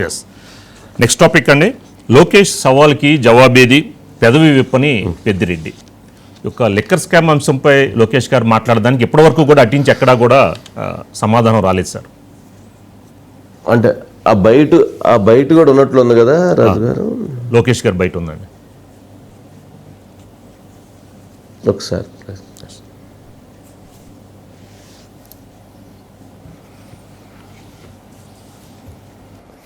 Yes next topic అండి. లోకేష్ సవాల్కి జవాబేది పెదవి విప్పని పెద్దిరెడ్డి. యొక్క లిక్కర్ స్కామ్ అంశంపై లోకేష్ గారు మాట్లాడడానికి ఇప్పటివరకు కూడా అటించి ఎక్కడా కూడా సమాధానం రాలేదు సార్. అంటే ఆ బయట ఆ బయట కూడా ఉన్నట్లు ఉంది కదా రాజు గారు? లోకేష్ గారు బయట ఉందండి. ఒకసారి.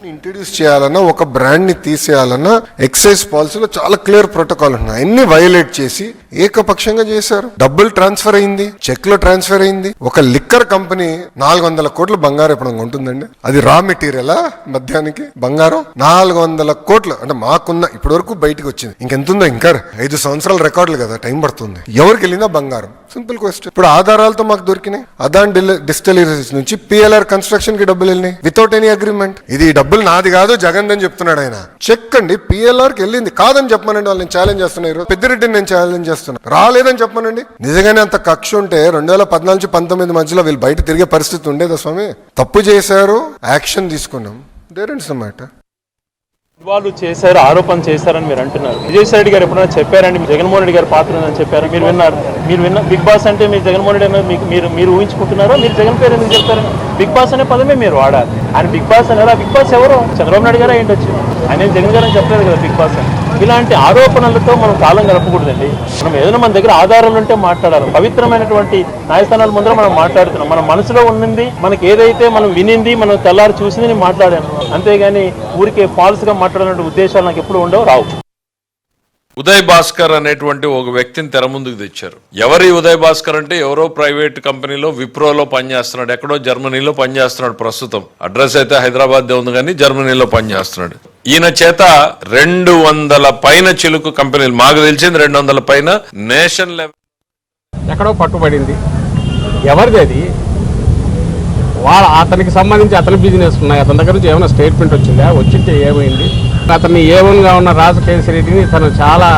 ఇంట్రడ్యూస్ చేయాలన్నా ఒక బ్రాండ్ని తీసేయాలన్నా ఎక్సైజ్ పాలసీలో చాలా క్లియర్ ప్రోటోకాల్ ఉన్నాయి అన్ని వయలేట్ చేసి ఏకపక్షంగా చేశారు? డబ్బులు ట్రాన్స్ఫర్ అయింది చెక్లు ట్రాన్స్ఫర్ అయింది. ఒక లిక్కర్ కంపెనీ నాలుగు వందల కోట్లు బంగారం ఇప్పుడు ఉంటుందండి? అది రా మెటీరియలా మధ్యానికి? బంగారం? నాలుగు వందల కోట్లు. అంటే మాకున్న ఇప్పటి వరకు బయటకు వచ్చింది. ఇంకెంతుందో ఇంకా ఐదు సంవత్సరాల రికార్డులు కదా టైం పడుతుంది. ఎవరికి వెళ్ళిందా బంగారం. సింపుల్ క్వశ్చన్ ఇప్పుడు ఆధారాలతో మాకు దొరికినాయి. అదాన్ డిస్టిలరీస్ నుంచి పిఎల్ఆర్ కన్స్ట్రక్షన్కి డబ్బులు వెళ్ళినాయి. వితౌట్ ఎనీ అగ్రిమెంట్ ఇది డబ్బులు నాది కాదు జగన్ అని చెప్తున్నాడు ఆయన. చెక్ అండి పిఎల్ఆర్కి వెళ్ళింది. కాదని చెప్పమని చెప్పమనండి వాళ్ళని ఛాలెంజ్ చేస్తున్నా ఈరోజు. పెద్దిరెడ్డిని నేను ఛాలెంజ్ చేస్తున్నా. రాలేదని చెప్పమనండి. నిజంగానే అంత కక్ష ఉంటే రెండు వేల పద్నాలుగు పంతొమ్మిది మధ్యలో వీళ్ళు బయట తిరిగే పరిస్థితి ఉండేదా స్వామి? తప్పు చేశారు యాక్షన్ తీసుకున్నాం. దేర్ ఇన్స్ మ్యాటర్ వాళ్ళు చేశారు ఆరోపణ చేశారని మీరు అంటున్నారు. విజయసాయి రెడ్డి గారు ఎప్పుడైనా చెప్పారండి? జగన్మోహన్ రెడ్డి గారు పాత్ర ఉందని చెప్పారు. మీరు విన్నారు. మీరు విన్న బిగ్ బాస్ అంటే మీరు జగన్మోహన్ రెడ్డి అనేది మీకు మీరు మీరు ఊహించుకుంటున్నారో? మీరు జగన్ పేరు ఎందుకు చెప్తారు బిగ్ బాస్ అనే పదమే మీరు వాడాలి. ఆయన బిగ్ బాస్ అనేది బిగ్ బాస్ ఎవరు? చంద్రబాబు నాయుడు గారు ఏంటొచ్చు ఆయన జగన్ గారు అని చెప్పలేదు కదా బిగ్ బాస్ అని. ఇలాంటి ఆరోపణలతో మనం కాలం గడపకూడదండి. మనం ఏదైనా మన దగ్గర ఆధారాలు ఉంటే మాట్లాడాలి. పవిత్రమైనటువంటి న్యాయస్థానాల ముందర మనం మాట్లాడుతున్నాం. మన మనసులో ఉన్నది మనకి ఏదైతే మనం వినింది మనం తెల్లారి చూసింది మాట్లాడాను. అంతేగాని ఊరికే ఫాల్స్గా మాట్లాడిన ఉద్దేశాలు నాకు ఎప్పుడు ఉండవు రావు. ఉదయ్ భాస్కర్ అనేటువంటి ఒక వ్యక్తిని తెర ముందుకు తెచ్చారు. ఎవరి ఉదయ్ భాస్కర్ అంటే ఎవరో ప్రైవేట్ కంపెనీలో విప్రోలో పనిచేస్తున్నాడు ఎక్కడో జర్మనీలో పనిచేస్తున్నాడు ప్రస్తుతం. అడ్రస్ అయితే హైదరాబాద్ ఉంది కానీ జర్మనీలో పనిచేస్తున్నాడు. ఈయన చేత రెండు వందల పైన చిలుకు కంపెనీలు మాకు తెలిసింది రెండు వందల పైన నేషన్ లెవెల్. ఎక్కడో పట్టుబడింది. ఎవరిది అది? వాళ్ళ అతనికి సంబంధించి అతని బిజినెస్ ఉన్నాయి. అతని దగ్గర నుంచి ఏమైనా స్టేట్మెంట్ వచ్చిందా? వచ్చింటే ఏమైంది? అతన్ని ఏవన్గా ఉన్న రాజకేశ్ రెడ్డిని తను చాలా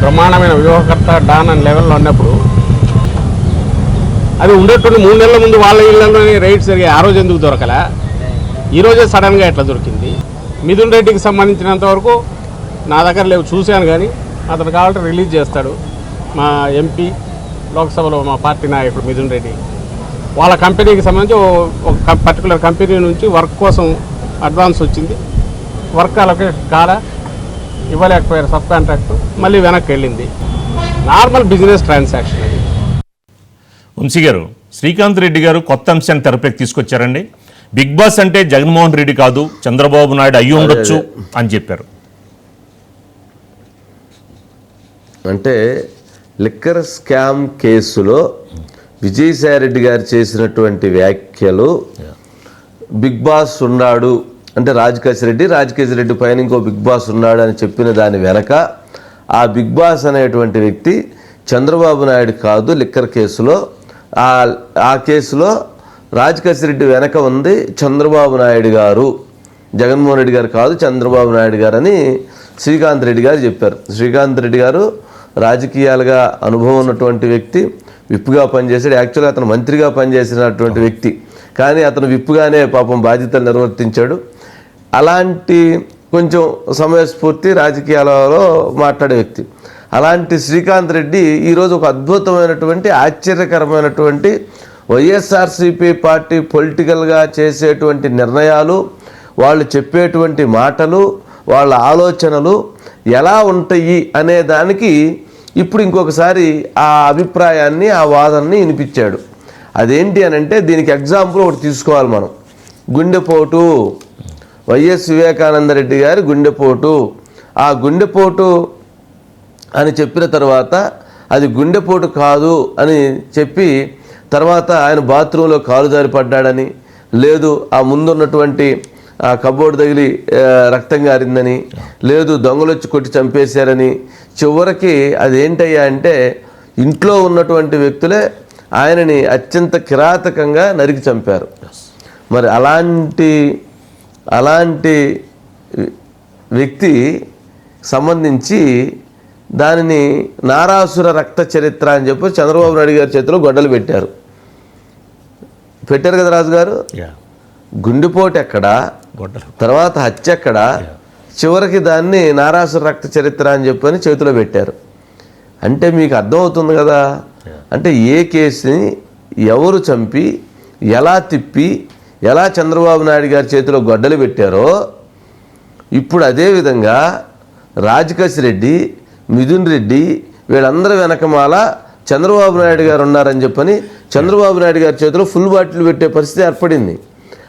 బ్రహ్మాండమైన వ్యూహకర్త డాన్ అని లెవెల్లో ఉన్నప్పుడు అది ఉండేటువంటి మూడు నెలల ముందు వాళ్ళ ఇళ్ళలోనే రైడ్స్ జరిగాయి. ఆ రోజు ఎందుకు దొరకలే? ఈరోజే సడన్గా ఎట్లా దొరికింది? మిథున్ రెడ్డికి సంబంధించినంత వరకు నా దగ్గర లేవు చూశాను కానీ అతను కావాలంటే రిలీజ్ చేస్తాడు. మా ఎంపీ లోక్సభలో మా పార్టీ నాయకుడు మిథున్ రెడ్డి. వాళ్ళ కంపెనీకి సంబంధించి ఒక పర్టికులర్ కంపెనీ నుంచి వర్క్ కోసం అడ్వాన్స్ వచ్చింది. వర్క్ అలొకేషన్ కాలా ఇవ్వలేకపోయారు సబ్ కాంట్రాక్ట్ మళ్ళీ వెనక్కి వెళ్ళింది. నార్మల్ బిజినెస్ ట్రాన్సాక్షన్ అది. వంశీ గారు శ్రీకాంత్ రెడ్డి గారు కొత్త అంశాన్ని తెరపైకి తీసుకొచ్చారండి. బిగ్ బాస్ అంటే జగన్మోహన్ రెడ్డి కాదు చంద్రబాబు నాయుడు అయ్యి ఉండొచ్చు అని చెప్పారు. అంటే లిక్కర్ స్కామ్ కేసులో విజయసాయి రెడ్డి గారు చేసినటువంటి వ్యాఖ్యలు బిగ్ బాస్ ఉన్నాడు అంటే రాజకేశ్ రెడ్డి రాజకేశ్ రెడ్డి పైన ఇంకో బిగ్ బాస్ ఉన్నాడు అని చెప్పిన దాని వెనక ఆ బిగ్ బాస్ అనేటువంటి వ్యక్తి చంద్రబాబు నాయుడు కాదు లిక్కర్ కేసులో. ఆ ఆ కేసులో రాజకేశ్ రెడ్డి వెనక ఉంది చంద్రబాబు నాయుడు గారు. జగన్మోహన్ రెడ్డి గారు కాదు చంద్రబాబు నాయుడు గారు అని శ్రీకాంత్ రెడ్డి గారు చెప్పారు. శ్రీకాంత్ రెడ్డి గారు రాజకీయాలుగా అనుభవం ఉన్నటువంటి వ్యక్తి. విప్పుగా పనిచేసాడు యాక్చువల్గా అతను మంత్రిగా పనిచేసినటువంటి వ్యక్తి. కానీ అతను విప్పుగానే పాపం బాధ్యతలు నిర్వర్తించాడు. అలాంటి కొంచెం సమయస్ఫూర్తి రాజకీయాలలో మాట్లాడే వ్యక్తి. అలాంటి శ్రీకాంత్ రెడ్డి ఈరోజు ఒక అద్భుతమైనటువంటి ఆశ్చర్యకరమైనటువంటి వైఎస్ఆర్సీపీ పార్టీ పొలిటికల్గా చేసేటువంటి నిర్ణయాలు వాళ్ళు చెప్పేటువంటి మాటలు వాళ్ళ ఆలోచనలు ఎలా ఉంటాయి అనే దానికి ఇప్పుడు ఇంకొకసారి ఆ అభిప్రాయాన్ని ఆ వాదనని వినిపించాడు. అదేంటి అని అంటే దీనికి ఎగ్జాంపుల్ ఒకటి తీసుకోవాలి మనం. గుండెపోటు. వైఎస్ వివేకానంద రెడ్డి గారి గుండెపోటు. ఆ గుండెపోటు అని చెప్పిన తర్వాత అది గుండెపోటు కాదు అని చెప్పి తర్వాత ఆయన బాత్రూంలో కాలు జారి పడ్డాడని లేదు ఆ ముందున్నటువంటి ఆ కబోర్డ్ తగిలి రక్తం గారిందని లేదు దొంగలు వచ్చి కొట్టి చంపేశారని చివరికి అదేంటయ్యా అంటే ఇంట్లో ఉన్నటువంటి వ్యక్తులే ఆయనని అత్యంత కిరాతకంగా నరికి చంపారు. మరి అలాంటి అలాంటి వ్యక్తి సంబంధించి దానిని నారాసుర రక్త చరిత్ర అని చెప్పి చంద్రబాబు నాయుడు గారి చేతిలో గొడ్డలు పెట్టారు. పెట్టారు కదా రాజుగారు? గుండెపోటు ఎక్కడ గొడ్డలు. తర్వాత హత్య ఎక్కడ చివరికి దాన్ని నారాసుర రక్త చరిత్ర అని చెప్పని చేతిలో పెట్టారు. అంటే మీకు అర్థమవుతుంది కదా? అంటే ఏ కేసుని ఎవరు చంపి ఎలా తిప్పి ఎలా చంద్రబాబు నాయుడు గారి చేతిలో గొడ్డలు పెట్టారో ఇప్పుడు అదేవిధంగా రాజకేశ్ రెడ్డి మిథున్ రెడ్డి వీళ్ళందరి వెనకమాల చంద్రబాబు నాయుడు గారు ఉన్నారని చెప్పని చంద్రబాబు నాయుడు గారి చేతిలో ఫుల్ బాటిల్ పెట్టే పరిస్థితి ఏర్పడింది.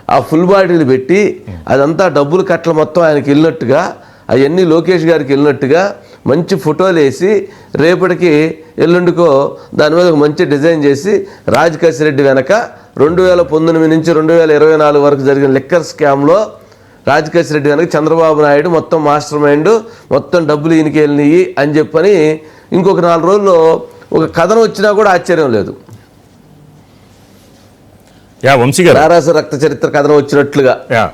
ఆ ఫుల్ బాడీలు పెట్టి అదంతా డబ్బులు కట్టలు మొత్తం ఆయనకి వెళ్ళినట్టుగా అవన్నీ లోకేష్ గారికి వెళ్ళినట్టుగా మంచి ఫోటోలు వేసి రేపటికి ఎల్లుండికో దాని మీద ఒక మంచి డిజైన్ చేసి రాజకేశ్ రెడ్డి వెనక రెండు వేల పంతొమ్మిది నుంచి రెండు వేల ఇరవై నాలుగు వరకు జరిగిన లిక్కర్ స్కామ్లో రాజకేశ్ రెడ్డి వెనక చంద్రబాబు నాయుడు మొత్తం మాస్టర్ మైండ్ మొత్తం డబ్బులు ఈయనకి వెళ్ళినాయి అని చెప్పని ఇంకొక నాలుగు రోజుల్లో ఒక కథనం వచ్చినా కూడా ఆశ్చర్యం లేదు. యా వంశీ రక్త చరిత్ర కథలో వచ్చినట్లుగా. యా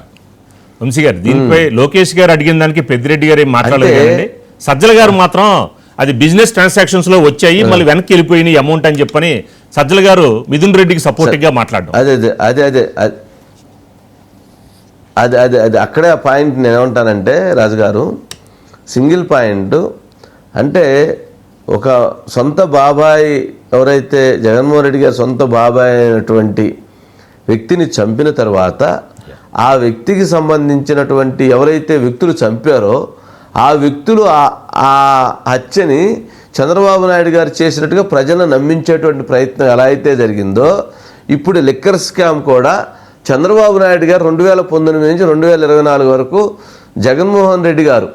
వంశీ గారు దీనిపై లోకేష్ గారు అడిగిన దానికి పెద్దిరెడ్డి గారు ఏం మాట్లాడలేదండి సజ్జల గారు మాత్రం అది బిజినెస్ ట్రాన్సాక్షన్స్లో వచ్చాయి మళ్ళీ వెనక్కి వెళ్ళిపోయినాయి అమౌంట్ అని చెప్పని సజ్జల గారు మిథున్ రెడ్డికి సపోర్టివ్గా మాట్లాడడం. అదే అదే అదే అదే అదే అదే అక్కడే ఆ పాయింట్ నేను ఏమంటానంటే రాజుగారు సింగిల్ పాయింట్ అంటే ఒక సొంత బాబాయ్ ఎవరైతే జగన్మోహన్ రెడ్డి గారు సొంత బాబాయ్ అయినటువంటి వ్యక్తిని చంపిన తర్వాత ఆ వ్యక్తికి సంబంధించినటువంటి ఎవరైతే వ్యక్తులు చంపారో ఆ వ్యక్తులు ఆ- హత్యని చంద్రబాబు నాయుడు గారు చేసినట్టుగా ప్రజలను నమ్మించేటువంటి ప్రయత్నం ఎలా అయితే జరిగిందో ఇప్పుడు లిక్కర్ స్కామ్ కూడా చంద్రబాబు నాయుడు గారు రెండు వేల పంతొమ్మిది నుంచి రెండు వేల ఇరవై నాలుగు వరకు జగన్మోహన్ రెడ్డి గారు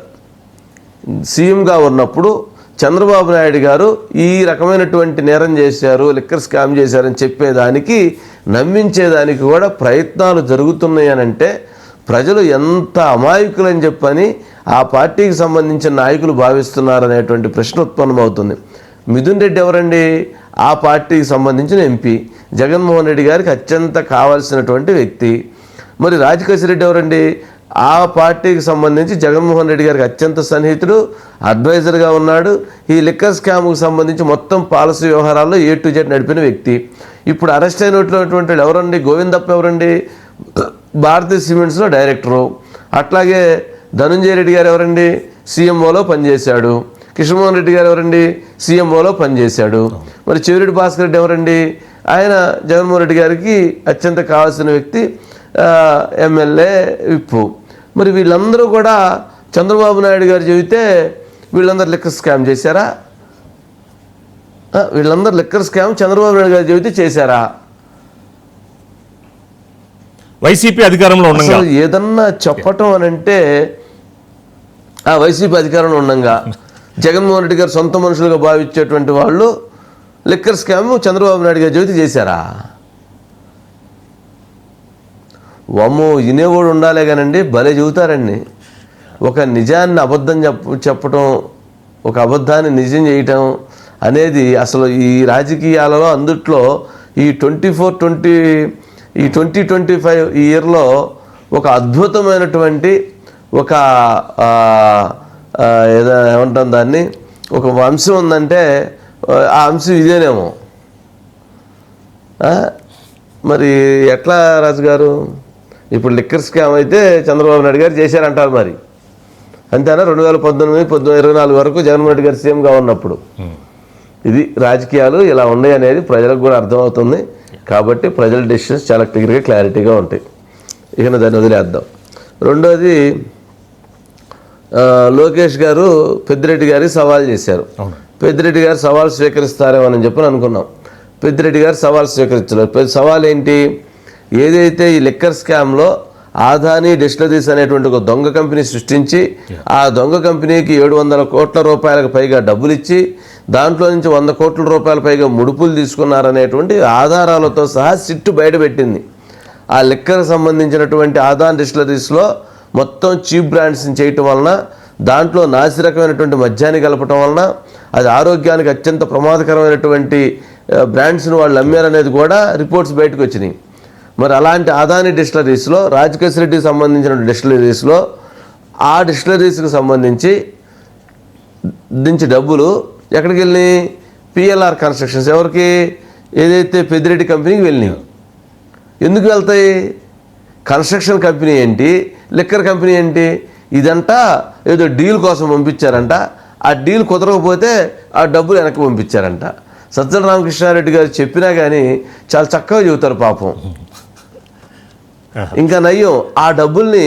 సీఎంగా ఉన్నప్పుడు చంద్రబాబు నాయుడు గారు ఈ రకమైనటువంటి నేరం చేశారు లిక్కర్ స్కామ్ చేశారని చెప్పేదానికి నమ్మించేదానికి కూడా ప్రయత్నాలు జరుగుతున్నాయనంటే ప్రజలు ఎంత అమాయకులని చెప్పని ఆ పార్టీకి సంబంధించిన నాయకులు భావిస్తున్నారు అనేటువంటి ప్రశ్న ఉత్పన్నమవుతుంది. మిథున్ రెడ్డి ఎవరండి? ఆ పార్టీకి సంబంధించిన ఎంపీ. జగన్మోహన్ రెడ్డి గారికి అత్యంత కావాల్సినటువంటి వ్యక్తి. మరి రాజకేశ్ రెడ్డి ఎవరండి? ఆ పార్టీకి సంబంధించి జగన్మోహన్ రెడ్డి గారికి అత్యంత సన్నిహితుడు అడ్వైజర్గా ఉన్నాడు. ఈ లిక్కర్ స్కామ్కు సంబంధించి మొత్తం పాలసీ వ్యవహారాల్లో ఏ టు జెడ్ నడిపిన వ్యక్తి. ఇప్పుడు అరెస్ట్ అయినటువంటి వాళ్ళు ఎవరండి? గోవిందప్ప ఎవరండి? భారతీయ సిమెంట్స్లో డైరెక్టరు. అట్లాగే ధనుంజయ రెడ్డి గారు ఎవరండి? సీఎంఓలో పనిచేశాడు. కిషన్మోహన్ రెడ్డి గారు ఎవరండి? సీఎంఓలో పనిచేశాడు. మరి చెవిరెడ్డి భాస్కర్ రెడ్డి ఎవరండి? ఆయన జగన్మోహన్ రెడ్డి గారికి అత్యంత కావాల్సిన వ్యక్తి ఎమ్మెల్యే విప్పు. మరి వీళ్ళందరూ కూడా చంద్రబాబు నాయుడు గారు చెబితే వీళ్ళందరూ లిక్కర్ స్కామ్ చేశారా? వీళ్ళందరూ లిక్కర్ స్కామ్ చంద్రబాబు నాయుడు గారు చెబితే చేశారా? వైసీపీ అధికారంలో ఉండగా. ఏదన్నా చెప్పటం అని అంటే ఆ వైసీపీ అధికారంలో ఉండగా. జగన్మోహన్ రెడ్డి గారు సొంత మనుషులుగా భావించేటువంటి వాళ్ళు లిక్కర్ స్కామ్ చంద్రబాబు నాయుడు గారి జ్యోతి చేశారా? వమ్మో వినేవాడు ఉండాలే కానండి భలే చెబుతారండి. ఒక నిజాన్ని అబద్ధం చెప్ప చెప్పటం ఒక అబద్ధాన్ని నిజం చేయటం అనేది అసలు ఈ రాజకీయాలలో అందుట్లో ఈ ట్వంటీ ఫోర్ ట్వంటీ ఈ ట్వంటీ ట్వంటీ ఫైవ్ ఇయర్లో ఒక అద్భుతమైనటువంటి ఒక ఏదో ఏమంటాం దాన్ని? ఒక వంశం ఉందంటే ఆ అంశం ఇదేనేమో. మరి ఎట్లా రాజుగారు? ఇప్పుడు లిక్కర్ స్కామ్ అయితే చంద్రబాబు నాయుడు గారు చేశారంటారు మరి. అంతేనా? రెండు వేల పంతొమ్మిది పంతొమ్మిది ఇరవై నాలుగు వరకు జగన్మోహన్ రెడ్డి గారు సీఎంగా ఉన్నప్పుడు. ఇది రాజకీయాలు ఇలా ఉన్నాయి అనేది ప్రజలకు కూడా అర్థమవుతుంది. కాబట్టి ప్రజల డెసిషన్స్ చాలా క్లియర్గా క్లారిటీగా ఉంటాయి. ఇక దాన్ని వదిలేద్దాం. రెండోది లోకేష్ గారు పెద్దిరెడ్డి గారికి సవాల్ చేశారు. పెద్దిరెడ్డి గారు సవాల్ స్వీకరిస్తారేమో అని చెప్పని అనుకున్నాం. పెద్దిరెడ్డి గారు సవాల్ స్వీకరించలేదు. సవాల్ ఏంటి ఏదైతే ఈ లిక్కర్ స్కామ్లో ఆదాని డిస్టిలరీస్ అనేటువంటి ఒక దొంగ కంపెనీ సృష్టించి ఆ దొంగ కంపెనీకి ఏడు వందల కోట్ల రూపాయలకు పైగా డబ్బులు ఇచ్చి దాంట్లో నుంచి వంద కోట్ల రూపాయల పైగా ముడుపులు తీసుకున్నారనేటువంటి ఆధారాలతో సహా సిట్టు బయటపెట్టింది. ఆ లిక్కర్ సంబంధించినటువంటి ఆదాన్ డిస్టిలరీస్లో మొత్తం చీప్ బ్రాండ్స్ని చేయటం వలన దాంట్లో నాసి రకమైనటువంటి మద్యాన్ని కలపటం వలన అది ఆరోగ్యానికి అత్యంత ప్రమాదకరమైనటువంటి బ్రాండ్స్ని వాళ్ళు అమ్మారనేది కూడా రిపోర్ట్స్ బయటకు వచ్చినాయి. మరి అలాంటి ఆదాని డిస్టిలరీస్లో రాజకేశ్ రెడ్డికి సంబంధించిన డిస్టిలరీస్లో ఆ డిస్టిలరీస్కి సంబంధించి దించి డబ్బులు ఎక్కడికి వెళ్ళినాయి? PLR constructions. ఎవరికి? ఏదైతే పెద్దిరెడ్డి కంపెనీకి వెళ్ళినాయి. ఎందుకు వెళ్తాయి? కన్స్ట్రక్షన్ కంపెనీ ఏంటి? లిక్కర్ కంపెనీ ఏంటి? ఇదంతా ఏదో డీల్ కోసం పంపించారంట. ఆ డీల్ కుదరకపోతే ఆ డబ్బులు వెనక్కి పంపించారంట. సజ్జల రామకృష్ణారెడ్డి గారు చెప్పినా కానీ చాలా చక్కగా చెబుతారు పాపం. ఇంకా నయ్యం ఆ డబ్బుల్ని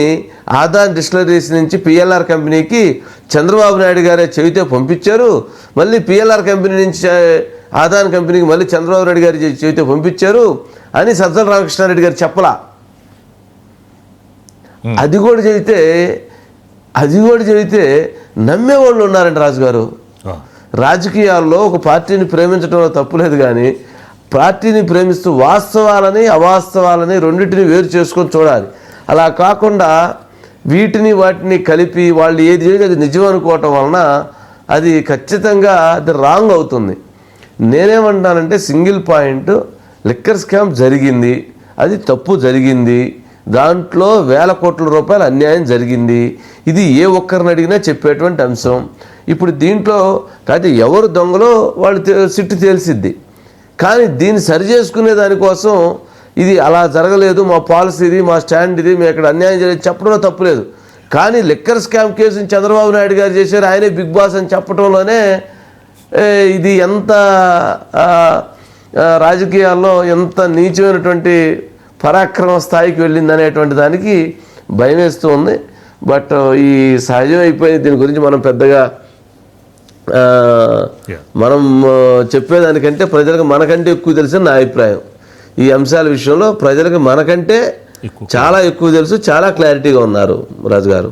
ఆదాన్ డిస్టిలరీస్ నుంచి పిఎల్ఆర్ కంపెనీకి చంద్రబాబు నాయుడు గారే చెబితే పంపించారు. మళ్ళీ పిఎల్ఆర్ కంపెనీ నుంచి ఆదాన్ కంపెనీకి మళ్ళీ చంద్రబాబు నాయుడు గారు చెబితే పంపించారు అని సజ్జల రామకృష్ణారెడ్డి గారు చెప్పలా. అది కూడా చెబితే అది కూడా చెబితే నమ్మేవాళ్ళు ఉన్నారండి రాజుగారు. రాజకీయాల్లో ఒక పార్టీని ప్రేమించడంలో తప్పులేదు కానీ పార్టీని ప్రేమిస్తూ వాస్తవాలని అవాస్తవాలని రెండింటిని వేరు చేసుకొని చూడాలి. అలా కాకుండా వీటిని వాటిని కలిపి వాళ్ళు ఏది అది నిజం అనుకోవటం వలన అది ఖచ్చితంగా అది రాంగ్ అవుతుంది. నేనేమంటానంటే సింగిల్ పాయింట్ లిక్కర్ స్కామ్ జరిగింది అది తప్పు జరిగింది దాంట్లో వేల కోట్ల రూపాయల అన్యాయం జరిగింది ఇది ఏ ఒక్కరిని అడిగినా చెప్పేటువంటి అంశం. ఇప్పుడు దీంట్లో కాకపోతే ఎవరు దొంగలో వాళ్ళు సిట్టు తేల్సిద్ది. కానీ దీన్ని సరి చేసుకునే దానికోసం ఇది అలా జరగలేదు మా పాలసీ ఇది మా స్టాండ్ ఇది మేము ఇక్కడ అన్యాయం చేయలేదు చెప్పడంలో తప్పులేదు కానీ లిక్కర్ స్కామ్ కేసుని చంద్రబాబు నాయుడు గారు చేశారు ఆయనే బిగ్ బాస్ అని చెప్పడంలోనే ఇది ఎంత రాజకీయాల్లో ఎంత నీచమైనటువంటి పరాక్రమ స్థాయికి వెళ్ళింది అనేటువంటి దానికి భయం వేస్తూ ఉంది. బట్ ఈ సహజం అయిపోయింది దీని గురించి మనం పెద్దగా మనం చెప్పేదానికంటే ప్రజలకు మనకంటే ఎక్కువ తెలిసిన నా అభిప్రాయం. ఈ అంశాల విషయంలో ప్రజలకు మనకంటే. చాలా ఎక్కువ తెలుసు చాలా క్లారిటీగా ఉన్నారు రాజు గారు